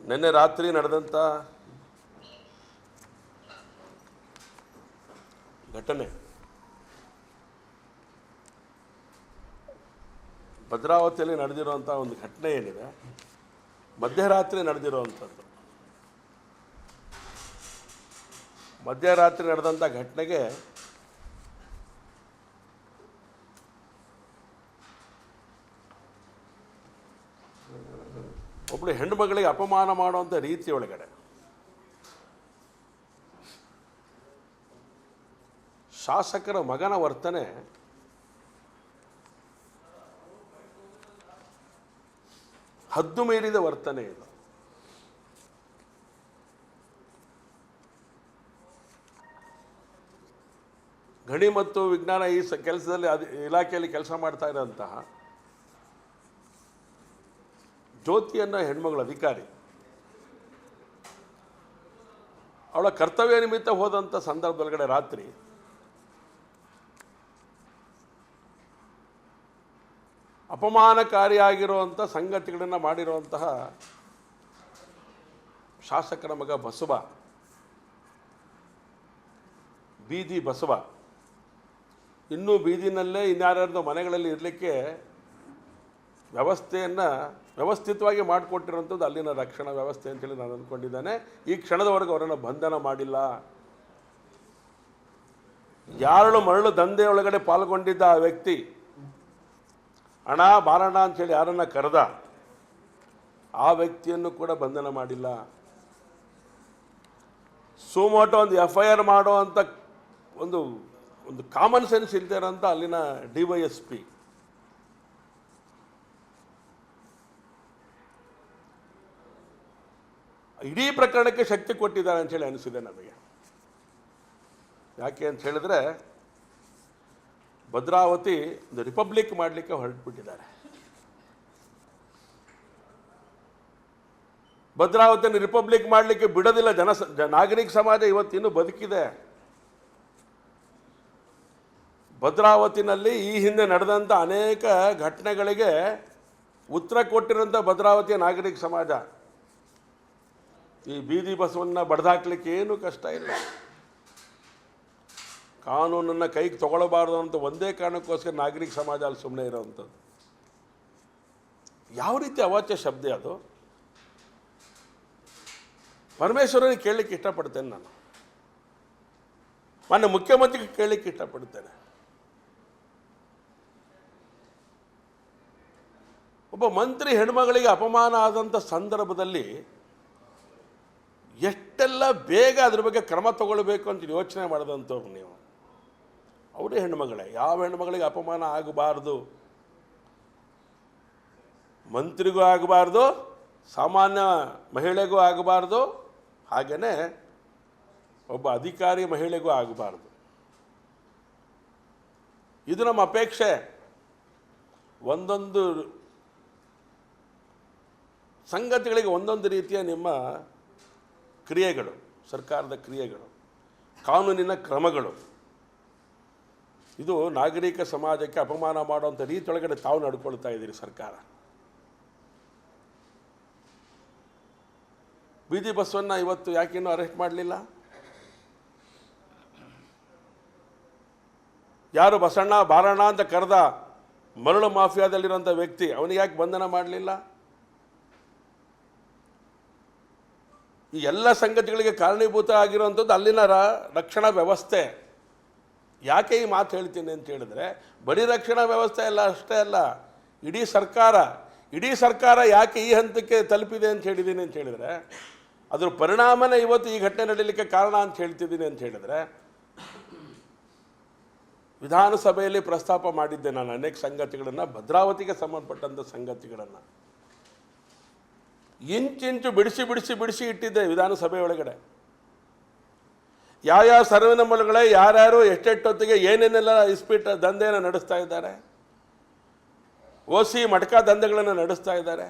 ನಿನ್ನೆ ರಾತ್ರಿ ನಡೆದಂಥ ಘಟನೆ. ಭದ್ರಾವತಿಯಲ್ಲಿ ನಡೆದಿರುವಂಥ ಒಂದು ಘಟನೆ ಏನಿದೆ? ಮಧ್ಯರಾತ್ರಿ ನಡೆದಿರುವಂಥದ್ದು ಮಧ್ಯರಾತ್ರಿ ನಡೆದಂಥ ಘಟನೆಗೆ ಒಬ್ಬಳು ಹೆಣ್ಣುಮಗಳಿಗೆ ಅಪಮಾನ ಮಾಡುವಂಥ ಒಳಗಡೆ. ಶಾಸಕರ ಮಗನ ವರ್ತನೆ ಹದ್ದು ಮೀರಿದ ವರ್ತನೆ ಇದು. ಗಣಿ ಮತ್ತು ವಿಜ್ಞಾನ ಈ ಕೆಲಸದಲ್ಲಿ ಅದು ಇಲಾಖೆಯಲ್ಲಿ ಕೆಲಸ ಮಾಡ್ತಾ ಇರೋಂತಹ ಜ್ಯೋತಿಯನ್ನ ಹೆಣ್ಮಗಳು ಅಧಿಕಾರಿ ಅವಳ ಕರ್ತವ್ಯ ನಿಮಿತ್ತ ಹೋದಂಥ ಸಂದರ್ಭದೊಳಗಡೆ ರಾತ್ರಿ ಅಪಮಾನಕಾರಿಯಾಗಿರುವಂಥ ಸಂಗತಿಗಳನ್ನು ಮಾಡಿರುವಂತಹ ಶಾಸಕರ ಮಗ ಬಸವ, ಬೀದಿ ಬಸವ. ಇನ್ನೂ ಬೀದಿನಲ್ಲೇ ಇನ್ಯಾರ್ಯಾರ್ದು ಮನೆಗಳಲ್ಲಿ ಇರಲಿಕ್ಕೆ ವ್ಯವಸ್ಥೆಯನ್ನು ವ್ಯವಸ್ಥಿತವಾಗಿ ಮಾಡಿಕೊಟ್ಟಿರುವಂಥದ್ದು ಅಲ್ಲಿನ ರಕ್ಷಣಾ ವ್ಯವಸ್ಥೆ ಅಂತೇಳಿ ನಾನು ಅಂದ್ಕೊಂಡಿದ್ದೇನೆ. ಈ ಕ್ಷಣದವರೆಗೂ ಅವರನ್ನು ಬಂಧನ ಮಾಡಿಲ್ಲ. ಯಾರಳು ಮರಳು ದಂಧೆಯೊಳಗಡೆ ಪಾಲ್ಗೊಂಡಿದ್ದ ಆ ವ್ಯಕ್ತಿ? ಹಣ ಬಾರಣ ಅಂಥೇಳಿ ಯಾರನ್ನು ಕರೆದ? ಆ ವ್ಯಕ್ತಿಯನ್ನು ಕೂಡ ಬಂಧನ ಮಾಡಿಲ್ಲ. ಸುಮೋಟೋ ಒಂದು ಎಫ್ ಐ ಆರ್ ಮಾಡೋ ಅಂತ ಒಂದು ಒಂದು ಕಾಮನ್ ಸೆನ್ಸ್ ಇಲ್ದೇ ಇರೋಂಥ ಅಲ್ಲಿನ ಡಿ ವೈ ಎಸ್ ಪಿ. ಇಡೀ ಪ್ರಕರಣಕ್ಕೆ ಶಕ್ತಿ ಕೊಟ್ಟಿದ್ದಾರೆ ಅಂತೇಳಿ ಅನಿಸಿದೆ ನಮಗೆ. ಯಾಕೆ ಅಂತ ಹೇಳಿದ್ರೆ, ಭದ್ರಾವತಿ ಒಂದು ರಿಪಬ್ಲಿಕ್ ಮಾಡಲಿಕ್ಕೆ ಹೊರಟುಬಿಟ್ಟಿದ್ದಾರೆ. ಭದ್ರಾವತಿಯನ್ನು ರಿಪಬ್ಲಿಕ್ ಮಾಡಲಿಕ್ಕೆ ಬಿಡೋದಿಲ್ಲ, ಜನ ನಾಗರಿಕ ಸಮಾಜ ಇವತ್ತಿನ್ನೂ ಬದುಕಿದೆ. ಭದ್ರಾವತಿನಲ್ಲಿ ಈ ಹಿಂದೆ ನಡೆದಂಥ ಅನೇಕ ಘಟನೆಗಳಿಗೆ ಉತ್ತರ ಕೊಟ್ಟಿರೋಂಥ ಭದ್ರಾವತಿಯ ನಾಗರಿಕ ಸಮಾಜ. ಈ ಬೀದಿ ಬಸವನ್ನ ಬಡ್ದಾಕ್ಲಿಕ್ಕೆ ಏನು ಕಷ್ಟ ಇಲ್ಲ. ಕಾನೂನನ್ನು ಕೈಗೆ ತಗೊಳ್ಳಬಾರ್ದು ಅಂತ ಒಂದೇ ಕಾರಣಕ್ಕೋಸ್ಕರ ನಾಗರಿಕ ಸಮಾಜ ಅಲ್ಲಿ ಸುಮ್ಮನೆ ಇರೋವಂಥದ್ದು. ಯಾವ ರೀತಿ ಅವಾಚ್ಯ ಶಬ್ದ ಅದು? ಪರಮೇಶ್ವರನಿಗೆ ಕೇಳಲಿಕ್ಕೆ ಇಷ್ಟಪಡ್ತೇನೆ ನಾನು. ಮೊನ್ನೆ ಮುಖ್ಯಮಂತ್ರಿಗೆ ಕೇಳಲಿಕ್ಕೆ ಇಷ್ಟಪಡ್ತೇನೆ. ಒಬ್ಬ ಮಂತ್ರಿ ಹೆಣ್ಮಗಳಿಗೆ ಅಪಮಾನ ಆದಂಥ ಸಂದರ್ಭದಲ್ಲಿ ಎಷ್ಟೆಲ್ಲ ಬೇಗ ಅದ್ರ ಬಗ್ಗೆ ಕ್ರಮ ತಗೊಳ್ಬೇಕು ಅಂತ ಯೋಚನೆ ಮಾಡಿದಂಥವ್ರು ನೀವು. ಅವರೇ ಹೆಣ್ಮಗಳೇ ಯಾವ ಹೆಣ್ಮಗಳಿಗೆ ಅಪಮಾನ ಆಗಬಾರ್ದು? ಮಂತ್ರಿಗೂ ಆಗಬಾರ್ದು, ಸಾಮಾನ್ಯ ಮಹಿಳೆಗೂ ಆಗಬಾರ್ದು ಹಾಗೆಯೇ ಒಬ್ಬ ಅಧಿಕಾರಿ ಮಹಿಳೆಗೂ ಆಗಬಾರ್ದು. ಇದು ನಮ್ಮ ಅಪೇಕ್ಷೆ. ಒಂದೊಂದು ಸಂಗತಿಗಳಿಗೆ ಒಂದೊಂದು ರೀತಿಯ ನಿಮ್ಮ ಕ್ರಿಯೆಗಳು, ಸರ್ಕಾರದ ಕ್ರಿಯೆಗಳು, ಕಾನೂನಿನ ಕ್ರಮಗಳು. ಇದು ನಾಗರಿಕ ಸಮಾಜಕ್ಕೆ ಅಪಮಾನ ಮಾಡುವಂಥ ರೀತಿಯೊಳಗಡೆ ತಾವು ನಡ್ಕೊಳ್ತಾ ಇದ್ದೀರಿ ಸರ್ಕಾರ. ಬೀದಿ ಬಸ್ಸನ್ನು ಇವತ್ತು ಯಾಕಿನ್ನೂ ಅರೆಸ್ಟ್ ಮಾಡಲಿಲ್ಲ? ಯಾರು ಬಸಣ್ಣ ಬಾರಣ್ಣ ಅಂತ ಕರೆದ ಮರಳು ಮಾಫಿಯಾದಲ್ಲಿರುವಂಥ ವ್ಯಕ್ತಿ, ಅವನಿಗೆ ಯಾಕೆ ಬಂಧನ ಮಾಡಲಿಲ್ಲ? ಈ ಎಲ್ಲ ಸಂಗತಿಗಳಿಗೆ ಕಾರಣೀಭೂತ ಆಗಿರುವಂಥದ್ದು ಅಲ್ಲಿನ ರಕ್ಷಣಾ ವ್ಯವಸ್ಥೆ. ಯಾಕೆ ಈ ಮಾತು ಹೇಳ್ತೀನಿ ಅಂತ ಹೇಳಿದ್ರೆ, ಬರೀ ರಕ್ಷಣಾ ವ್ಯವಸ್ಥೆ ಅಲ್ಲ, ಅಷ್ಟೇ ಅಲ್ಲ. ಇಡೀ ಸರ್ಕಾರ ಇಡೀ ಸರ್ಕಾರ ಯಾಕೆ ಈ ಹಂತಕ್ಕೆ ತಲುಪಿದೆ ಅಂತ ಹೇಳಿದ್ದೀನಿ ಅಂತ ಹೇಳಿದರೆ, ಅದರ ಪರಿಣಾಮನೇ ಇವತ್ತು ಈ ಘಟನೆ ನಡೀಲಿಕ್ಕೆ ಕಾರಣ ಅಂತ ಹೇಳ್ತಿದ್ದೀನಿ ಅಂತ ಹೇಳಿದರೆ, ವಿಧಾನಸಭೆಯಲ್ಲಿ ಪ್ರಸ್ತಾಪ ಮಾಡಿದ್ದೆ ನಾನು ಅನೇಕ ಸಂಗತಿಗಳನ್ನು, ಭದ್ರಾವತಿಗೆ ಸಂಬಂಧಪಟ್ಟಂಥ ಸಂಗತಿಗಳನ್ನು. ಇಂಚಿಂಚು ಬಿಡಿಸಿ ಬಿಡಿಸಿ ಬಿಡಿಸಿ ಇಟ್ಟಿದ್ದೆ ವಿಧಾನಸಭೆ ಒಳಗಡೆ. ಯಾವ ಸರ್ವಿನ ಮೂಲಗಳೇ, ಯಾರ್ಯಾರು ಎಷ್ಟೆಟ್ಟೊತ್ತಿಗೆ ಏನೇನೆಲ್ಲ ಇಸ್ಪೀಟ್ ದಂಧೆಯನ್ನು ನಡೆಸ್ತಾ ಇದ್ದಾರೆ ಓಸಿ ಮಟಕ ದಂಧೆಗಳನ್ನು ನಡೆಸ್ತಾ ಇದ್ದಾರೆ.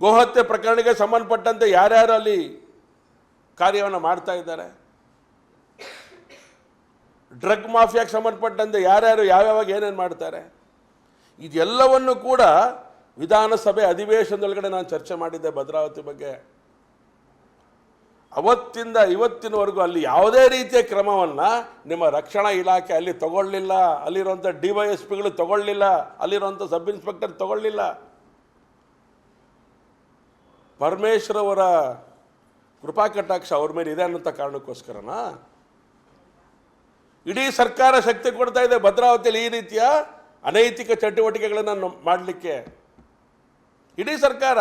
ಗೋಹತ್ಯೆ ಪ್ರಕರಣಕ್ಕೆ ಸಂಬಂಧಪಟ್ಟಂತೆ ಯಾರ್ಯಾರು ಅಲ್ಲಿ ಕಾರ್ಯವನ್ನು ಮಾಡ್ತಾ ಇದ್ದಾರೆ. ಡ್ರಗ್ ಮಾಫಿಯಾಗೆ ಸಂಬಂಧಪಟ್ಟಂತೆ ಯಾರ್ಯಾರು ಯಾವ್ಯಾವಾಗ ಏನೇನು ಮಾಡ್ತಾರೆ. ಇದೆಲ್ಲವನ್ನು ಕೂಡ ವಿಧಾನಸಭೆ ಅಧಿವೇಶನದೊಳಗಡೆ ನಾನು ಚರ್ಚೆ ಮಾಡಿದ್ದೆ ಭದ್ರಾವತಿ ಬಗ್ಗೆ. ಅವತ್ತಿಂದ ಇವತ್ತಿನವರೆಗೂ ಅಲ್ಲಿ ಯಾವುದೇ ರೀತಿಯ ಕ್ರಮವನ್ನು ನಿಮ್ಮ ರಕ್ಷಣಾ ಇಲಾಖೆ ಅಲ್ಲಿ ತಗೊಳ್ಳಿಲ್ಲ. ಅಲ್ಲಿರುವಂಥ ಡಿ ವೈ ಎಸ್ ಪಿಗಳು ತಗೊಳ್ಳಿಲ್ಲ. ಅಲ್ಲಿರುವಂಥ ಸಬ್ ಇನ್ಸ್ಪೆಕ್ಟರ್ ತಗೊಳ್ಳಿಲ್ಲ. ಪರಮೇಶ್ವರ್ ಅವರ ಕೃಪಾ ಕಟಾಕ್ಷ ಅವ್ರ ಮೇಲೆ ಇದೆ ಅನ್ನೋಂಥ ಕಾರಣಕ್ಕೋಸ್ಕರನಾ? ಇಡೀ ಸರ್ಕಾರ ಶಕ್ತಿ ಕೊಡ್ತಾ ಇದೆ ಭದ್ರಾವತಿಯಲ್ಲಿ ಈ ರೀತಿಯ ಅನೈತಿಕ ಚಟುವಟಿಕೆಗಳನ್ನು ಮಾಡಲಿಕ್ಕೆ. ಇಡೀ ಸರ್ಕಾರ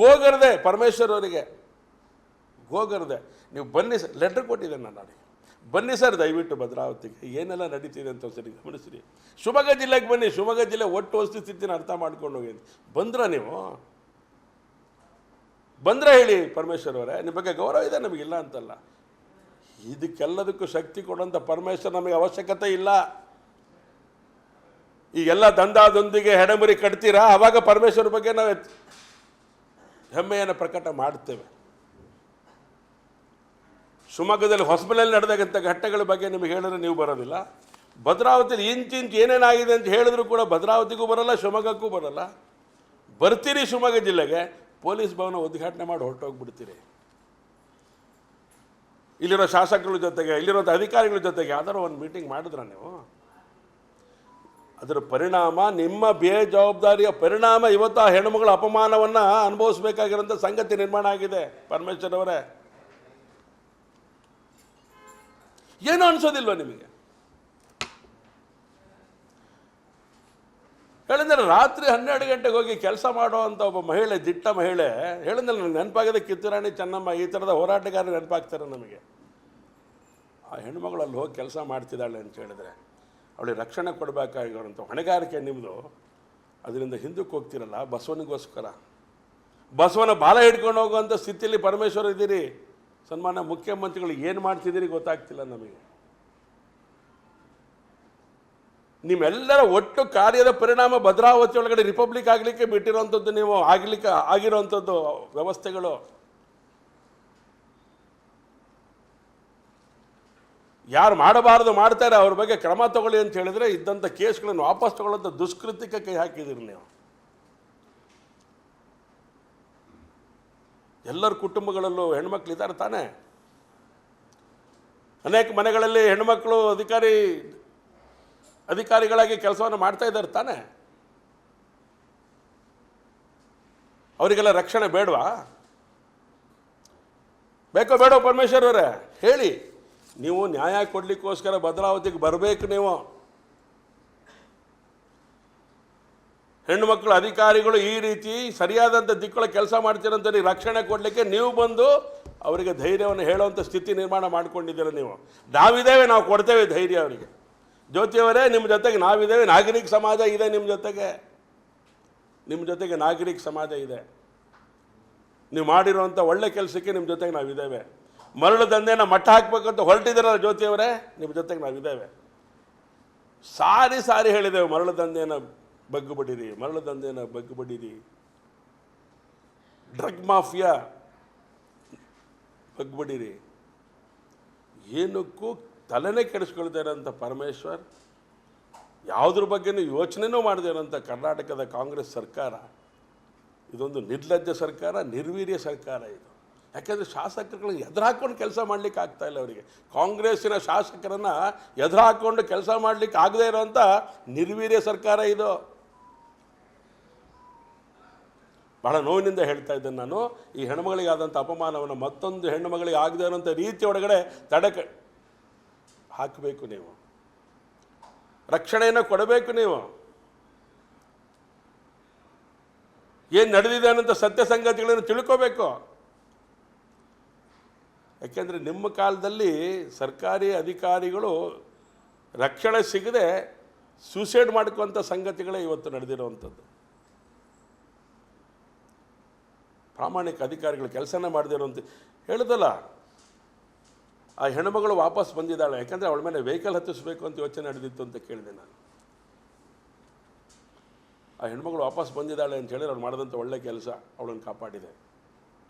ಗೋಗರದೆ, ಪರಮೇಶ್ವರ್ ಅವರಿಗೆ ಗೋಗರದೆ. ನೀವು ಬನ್ನಿ ಸರ್ ಲೆಟ್ರ್ ಕೊಟ್ಟಿದ್ದೆ ನಾನು ಬನ್ನಿ ಸರ್, ದಯವಿಟ್ಟು ಭದ್ರಾವತಿಗೆ. ಏನೆಲ್ಲ ನಡೀತಿದೆ ಅಂತ ಸರಿ ಗಮನಿಸಿರಿ. ಶಿವಮೊಗ್ಗ ಜಿಲ್ಲೆಗೆ ಬನ್ನಿ. ಶಿವಮೊಗ್ಗ ಜಿಲ್ಲೆ ಒಟ್ಟು ವಸ್ತುಸ್ಥಿತಿನ ಅರ್ಥ ಮಾಡ್ಕೊಂಡು ಹೋಗಿ ಬಂದ್ರ ನೀವು? ಬಂದ್ರೆ ಹೇಳಿ ಪರಮೇಶ್ವರ್ ಅವರೇ. ನಿಮ್ಮ ಬಗ್ಗೆ ಗೌರವ ಇದೆ, ನಮಗಿಲ್ಲ ಅಂತಲ್ಲ. ಇದಕ್ಕೆಲ್ಲದಕ್ಕೂ ಶಕ್ತಿ ಕೊಡುವಂಥ ಪರಮೇಶ್ವರ್ ನಮಗೆ ಅವಶ್ಯಕತೆ ಇಲ್ಲ. ಈ ಎಲ್ಲ ದಂದಾದೊಂದಿಗೆ ಹೆಡಮುರಿ ಕಟ್ತೀರಾ? ಆವಾಗ ಪರಮೇಶ್ವರ ಬಗ್ಗೆ ನಾವು ಹೆಮ್ಮೆಯನ್ನು ಪ್ರಕಟ ಮಾಡ್ತೇವೆ. ಶಿವಮೊಗ್ಗದಲ್ಲಿ ಹೊಸಮನೆಯಲ್ಲಿ ನಡೆದಾಗಂಥ ಘಟ್ಟಗಳ ಬಗ್ಗೆ ನಿಮಗೆ ಹೇಳಿದ್ರೆ ನೀವು ಬರೋದಿಲ್ಲ. ಭದ್ರಾವತಿಯಲ್ಲಿ ಇಂಚಿಂಚು ಇಂಚ್ ಏನೇನಾಗಿದೆ ಅಂತ ಹೇಳಿದ್ರು ಕೂಡ ಭದ್ರಾವತಿಗೂ ಬರಲ್ಲ, ಶಿವಮೊಗ್ಗಕ್ಕೂ ಬರಲ್ಲ. ಬರ್ತೀರಿ ಶಿವಮೊಗ್ಗ ಜಿಲ್ಲೆಗೆ, ಪೊಲೀಸ್ ಭವನ ಉದ್ಘಾಟನೆ ಮಾಡಿ ಹೊರಟೋಗ್ಬಿಡ್ತೀರಿ. ಇಲ್ಲಿರೋ ಶಾಸಕರ ಜೊತೆಗೆ ಇಲ್ಲಿರೋ ಅಧಿಕಾರಿಗಳ ಜೊತೆಗೆ ಯಾವ್ದಾರು ಒಂದು ಮೀಟಿಂಗ್ ಮಾಡಿದ್ರ ನೀವು? ಅದರ ಪರಿಣಾಮ ನಿಮ್ಮ ಬೇಜವಾಬ್ದಾರಿಯ ಪರಿಣಾಮ ಇವತ್ತು ಆ ಹೆಣ್ಣುಮಗಳ ಅಪಮಾನವನ್ನು ಅನುಭವಿಸಬೇಕಾಗಿರೋಂಥ ಸಂಗತಿ ನಿರ್ಮಾಣ ಆಗಿದೆ. ಪರಮೇಶ್ವರ್ ಅವರೇ ಏನು ಅನಿಸೋದಿಲ್ವ ನಿಮಗೆ? ಹೇಳಿದ್ರೆ ರಾತ್ರಿ ಹನ್ನೆರಡು ಗಂಟೆಗೆ ಹೋಗಿ ಕೆಲಸ ಮಾಡುವಂಥ ಒಬ್ಬ ಮಹಿಳೆ, ದಿಟ್ಟ ಮಹಿಳೆ, ಹೇಳಿದ್ರೆ ನನಗೆ ನೆನಪಾಗಿದೆ ಕಿತ್ತೂರಾಣಿ ಚೆನ್ನಮ್ಮ ಈ ಥರದ ಹೋರಾಟಗಾರರು ನೆನಪಾಗ್ತಾರೆ ನಮಗೆ. ಆ ಹೆಣ್ಮಗಳು ಅಲ್ಲಿ ಹೋಗಿ ಕೆಲಸ ಮಾಡ್ತಿದ್ದಾಳೆ ಅಂತ ಹೇಳಿದ್ರೆ. ಅವಳಿಗೆ ರಕ್ಷಣೆ ಕೊಡಬೇಕಾಗಿರೋಂಥ ಹೊಣೆಗಾರಿಕೆ ನಿಮ್ಮದು ಅದರಿಂದ ಹಿಂದಕ್ಕೆ ಹೋಗ್ತಿರಲ್ಲ, ಬಸವನಿಗೋಸ್ಕರ. ಬಸವನ ಬಾಲ ಹಿಡ್ಕೊಂಡು ಹೋಗುವಂಥ ಸ್ಥಿತಿಯಲ್ಲಿ ಪರಮೇಶ್ವರ ಇದ್ದೀರಿ. ಸನ್ಮಾನ ಮುಖ್ಯಮಂತ್ರಿಗಳು ಏನು ಮಾಡ್ತಿದ್ದೀರಿ ಗೊತ್ತಾಗ್ತಿಲ್ಲ ನಮಗೆ. ನಿಮ್ಮೆಲ್ಲರ ಒಟ್ಟು ಕಾರ್ಯದ ಪರಿಣಾಮ ಭದ್ರಾವತಿ ಒಳಗಡೆ ರಿಪಬ್ಲಿಕ್ ಆಗಲಿಕ್ಕೆ ಬಿಟ್ಟಿರೋವಂಥದ್ದು ನೀವು, ಆಗಲಿಕ್ಕೆ ಆಗಿರೋವಂಥದ್ದು ವ್ಯವಸ್ಥೆಗಳು. ಯಾರು ಮಾಡಬಾರದು ಮಾಡ್ತಾರೆ, ಅವ್ರ ಬಗ್ಗೆ ಕ್ರಮ ತಗೊಳ್ಳಿ ಅಂತ ಹೇಳಿದ್ರೆ ಇದ್ದಂಥ ಕೇಸ್ಗಳನ್ನು ವಾಪಸ್ ತಗೊಳ್ಳೋಂಥ ದುಷ್ಕೃತ್ಯಕ್ಕೆ ಕೈ ಹಾಕಿದ್ದೀರಿ ನೀವು. ಎಲ್ಲರ ಕುಟುಂಬಗಳಲ್ಲೂ ಹೆಣ್ಮಕ್ಳು ಇದ್ದಾರೆ ತಾನೇ. ಅನೇಕ ಮನೆಗಳಲ್ಲಿ ಹೆಣ್ಮಕ್ಳು ಅಧಿಕಾರಿ, ಅಧಿಕಾರಿಗಳಾಗಿ ಕೆಲಸವನ್ನು ಮಾಡ್ತಾ ಇದ್ದಾರೆ ತಾನೇ. ಅವರಿಗೆಲ್ಲ ರಕ್ಷಣೆ ಬೇಡವಾ? ಬೇಕೋ ಬೇಡೋ ಪರಮೇಶ್ವರ್ ಅವರೇ, ಹೇಳಿ. ನೀವು ನ್ಯಾಯ ಕೊಡಲಿಕ್ಕೋಸ್ಕರ ಭದ್ರಾವತಿಗೆ ಬರಬೇಕು ನೀವು. ಹೆಣ್ಣು ಮಕ್ಕಳು ಅಧಿಕಾರಿಗಳು ಈ ರೀತಿ ಸರಿಯಾದಂಥ ದಿಕ್ಕುಗಳ ಕೆಲಸ ಮಾಡ್ತೀರಂತ ನೀವು ರಕ್ಷಣೆ ಕೊಡಲಿಕ್ಕೆ ನೀವು ಬಂದು ಅವರಿಗೆ ಧೈರ್ಯವನ್ನು ಹೇಳುವಂಥ ಸ್ಥಿತಿ ನಿರ್ಮಾಣ ಮಾಡಿಕೊಂಡಿದ್ದೀರ ನೀವು. ನಾವಿದ್ದೇವೆ, ನಾವು ಕೊಡ್ತೇವೆ ಧೈರ್ಯ ಅವರಿಗೆ. ಜ್ಯೋತಿಯವರೇ, ನಿಮ್ಮ ಜೊತೆಗೆ ನಾವಿದ್ದೇವೆ, ನಾಗರಿಕ ಸಮಾಜ ಇದೆ ನಿಮ್ಮ ಜೊತೆಗೆ. ನಿಮ್ಮ ಜೊತೆಗೆ ನಾಗರಿಕ ಸಮಾಜ ಇದೆ. ನೀವು ಮಾಡಿರುವಂಥ ಒಳ್ಳೆ ಕೆಲಸಕ್ಕೆ ನಿಮ್ಮ ಜೊತೆಗೆ ನಾವಿದ್ದೇವೆ. ಮರಳು ದಂಧೆನ ಮಟ್ಟ ಹಾಕ್ಬೇಕಂತ ಹೊರಟಿದ್ದೀರಲ್ಲ ಜ್ಯೋತಿಯವರೇ? ನಿಮ್ಮ ಜೊತೆಗೆ ನಾವಿದ್ದೇವೆ. ಸಾರಿ ಸಾರಿ ಹೇಳಿದೆವು ಮರಳು ದಂಧೆಯನ್ನು ಬಗ್ಗು ಬಡಿರಿ ಮರಳು ದಂಧೆನ ಬಗ್ಗು ಬಡಿರಿ ಡ್ರಗ್ ಮಾಫಿಯಾ ಬಗ್ಗು ಬಡಿರಿ ಏನಕ್ಕೂ ತಲೆನೇ ಕೆಡಿಸ್ಕೊಳ್ತಾ ಇರೋಂಥ ಪರಮೇಶ್ವರ್, ಯಾವುದ್ರ ಬಗ್ಗೆನೂ ಯೋಚನೆನೂ ಮಾಡದೇ ಇರೋಂಥ ಕರ್ನಾಟಕದ ಕಾಂಗ್ರೆಸ್ ಸರ್ಕಾರ, ಇದೊಂದು ನಿರ್ಲಜ್ಜ ಸರ್ಕಾರ, ನಿರ್ವೀರ್ಯ ಸರ್ಕಾರ ಇದು. ಯಾಕೆಂದರೆ ಶಾಸಕರುಗಳನ್ನ ಎದುರು ಹಾಕ್ಕೊಂಡು ಕೆಲಸ ಮಾಡಲಿಕ್ಕೆ ಆಗ್ತಾ ಇಲ್ಲ ಅವರಿಗೆ. ಕಾಂಗ್ರೆಸ್ಸಿನ ಶಾಸಕರನ್ನು ಎದುರು ಹಾಕ್ಕೊಂಡು ಕೆಲಸ ಮಾಡಲಿಕ್ಕೆ ಆಗದೇ ಇರೋಂಥ ನಿರ್ವೀರ್ಯ ಸರ್ಕಾರ ಇದು. ಬಹಳ ನೋವಿನಿಂದ ಹೇಳ್ತಾ ಇದ್ದೇನೆ ನಾನು. ಈ ಹೆಣ್ಮಗಳಿಗೆ ಆದಂಥ ಅಪಮಾನವನ್ನು ಮತ್ತೊಂದು ಹೆಣ್ಣುಮಗಳಿಗೆ ಆಗದೇ ಇರೋಂಥ ರೀತಿ ಒಳಗಡೆ ತಡೆಕ ಹಾಕಬೇಕು ನೀವು. ರಕ್ಷಣೆಯನ್ನು ಕೊಡಬೇಕು ನೀವು. ಏನು ನಡೆದಿದೆ ಅನ್ನೋಂಥ ಸತ್ಯ ಸಂಗತಿಗಳನ್ನು ತಿಳ್ಕೋಬೇಕು. ಯಾಕೆಂದರೆ ನಿಮ್ಮ ಕಾಲದಲ್ಲಿ ಸರ್ಕಾರಿ ಅಧಿಕಾರಿಗಳು ರಕ್ಷಣೆ ಸಿಗದೆ ಸೂಸೈಡ್ ಮಾಡ್ಕೊಂಥ ಸಂಗತಿಗಳೇ ಇವತ್ತು ನಡೆದಿರುವಂಥದ್ದು. ಪ್ರಾಮಾಣಿಕ ಅಧಿಕಾರಿಗಳು ಕೆಲಸನೇ ಅಂತ ಹೇಳಿದಲ್ಲ, ಆ ಹೆಣ್ಮಗಳು ವಾಪಸ್ ಬಂದಿದ್ದಾಳೆ, ಯಾಕಂದರೆ ಅವಳ ಮೇಲೆ ವೆಹಿಕಲ್ ಹತ್ತಿಸ್ಬೇಕು ಅಂತ ಯೋಚನೆ ನಡೆದಿತ್ತು ಅಂತ ಕೇಳಿದೆ ನಾನು. ಆ ಹೆಣ್ಮಗಳು ವಾಪಸ್ ಬಂದಿದ್ದಾಳೆ ಅಂತ ಹೇಳಿ ಅವ್ರು ಮಾಡಿದಂಥ ಒಳ್ಳೆ ಕೆಲಸ, ಅವಳನ್ನು ಕಾಪಾಡಿದೆ.